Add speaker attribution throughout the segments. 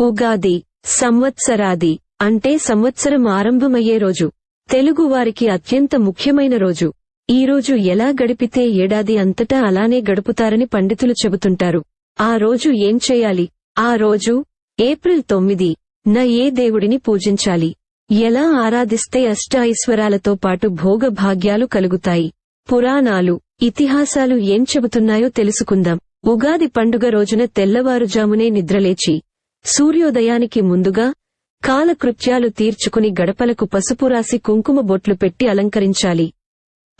Speaker 1: ఉగాది సంవత్సరాది అంటే సంవత్సరం ఆరంభమయ్యే రోజు. తెలుగువారికి అత్యంత ముఖ్యమైన రోజు. ఈ రోజు ఎలా గడిపితే ఏడాది అంతటా అలానే గడుపుతారని పండితులు చెబుతుంటారు. ఆ రోజు ఏం చేయాలి? ఆ రోజు ఏప్రిల్ తొమ్మిది న ఏ దేవుడిని పూజించాలి? ఎలా ఆరాధిస్తే అష్టైశ్వరాలతో పాటు భోగ భాగ్యాలు కలుగుతాయి? పురాణాలు ఇతిహాసాలు ఏం చెబుతున్నాయో తెలుసుకుందాం. ఉగాది పండుగ రోజున తెల్లవారుజామునే నిద్రలేచి సూర్యోదయానికి ముందుగా కాలకృత్యాలు తీర్చుకుని గడపలకు పసుపు రాసి కుంకుమ బొట్లు పెట్టి అలంకరించాలి.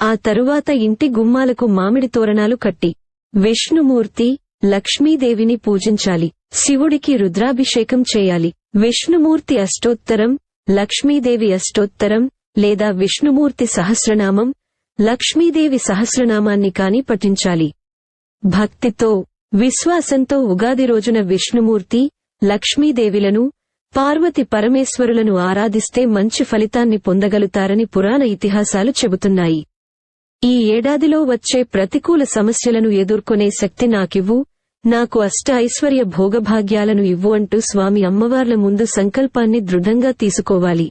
Speaker 1: ఆ తరువాత ఇంటి గుమ్మాలకు మామిడి తోరణాలు కట్టి విష్ణుమూర్తి లక్ష్మీదేవిని పూజించాలి. శివుడికి రుద్రాభిషేకం చేయాలి. విష్ణుమూర్తి అష్టోత్తరం లక్ష్మీదేవి అష్టోత్తరం లేదా విష్ణుమూర్తి సహస్రనామం లక్ష్మీదేవి సహస్రనామాన్ని కాని పఠించాలి. భక్తితో విశ్వాసంతో ఉగాది రోజున విష్ణుమూర్తి లక్ష్మీదేవిలను పార్వతి పరమేశ్వరులను ఆరాధిస్తే మంచి ఫలితాన్ని పొందగలుతారని పురాణ ఇతిహాసాలు చెబుతున్నాయి. ఈ ఏడాదిలో వచ్చే ప్రతికూల సమస్యలను ఎదుర్కొనే శక్తి నాకివ్వు నాకు అష్ట ఐశ్వర్య భోగభాగ్యాలను ఇవ్వు అంటూ స్వామి అమ్మవార్ల ముందు సంకల్పాన్ని దృఢంగా తీసుకోవాలి.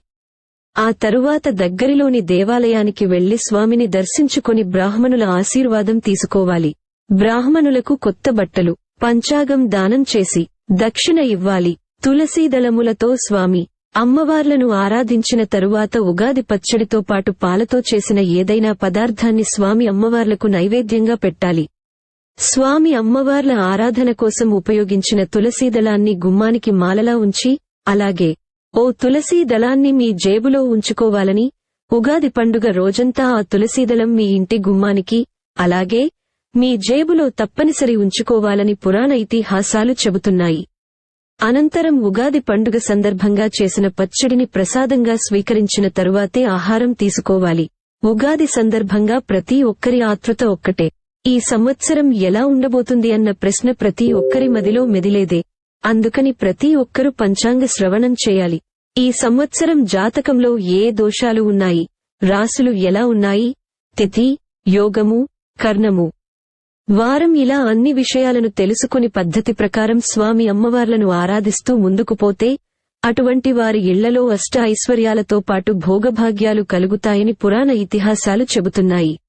Speaker 1: ఆ తరువాత దగ్గరిలోని దేవాలయానికి వెళ్ళి స్వామిని దర్శించుకొని బ్రాహ్మణుల ఆశీర్వాదం తీసుకోవాలి. బ్రాహ్మణులకు కొత్త బట్టలు పంచాగం దానం చేసి దక్షిణ ఇవ్వాలి. తులసీదళములతో స్వామి. అమ్మవార్లను ఆరాధించిన తరువాత ఉగాది పచ్చడితో పాటు పాలతో చేసిన ఏదైనా పదార్థాన్ని స్వామి అమ్మవార్లకు నైవేద్యంగా పెట్టాలి. స్వామి అమ్మవార్ల ఆరాధన కోసం ఉపయోగించిన తులసీదళాన్ని గుమ్మానికి మాలలా ఉంచి అలాగే ఓ తులసీ దళాన్ని మీ జేబులో ఉంచుకోవాలని ఉగాది పండుగ రోజంతా ఆ తులసీదళం మీ ఇంటి గుమ్మానికి అలాగే మీ జేబులో తప్పనిసరి ఉంచుకోవాలని పురాణ ఇతిహాసాలు చెబుతున్నాయి. అనంతరం ఉగాది పండుగ సందర్భంగా చేసిన పచ్చడిని ప్రసాదంగా స్వీకరించిన తరువాతే ఆహారం తీసుకోవాలి. ఉగాది సందర్భంగా ప్రతి ఒక్కరి ఆతృత ఒక్కటే. ఈ సంవత్సరం ఎలా ఉండబోతుంది అన్న ప్రశ్న ప్రతి ఒక్కరి మదిలో మెదిలేదే. అందుకని ప్రతి ఒక్కరూ పంచాంగ శ్రవణం చేయాలి. ఈ సంవత్సరం జాతకంలో ఏ దోషాలు ఉన్నాయి? రాసులు ఎలా ఉన్నాయి? తిథి యోగము కర్ణము. వారం ఇలా అన్ని విషయాలను తెలుసుకుని పద్ధతి ప్రకారం స్వామి అమ్మవార్లను ఆరాధిస్తూ ముందుకు పోతే అటువంటి వారి ఇళ్ళలో అష్ట ఐశ్వర్యాలతో పాటు భోగభాగ్యాలు కలుగుతాయని పురాణ ఇతిహాసాలు చెబుతున్నాయి.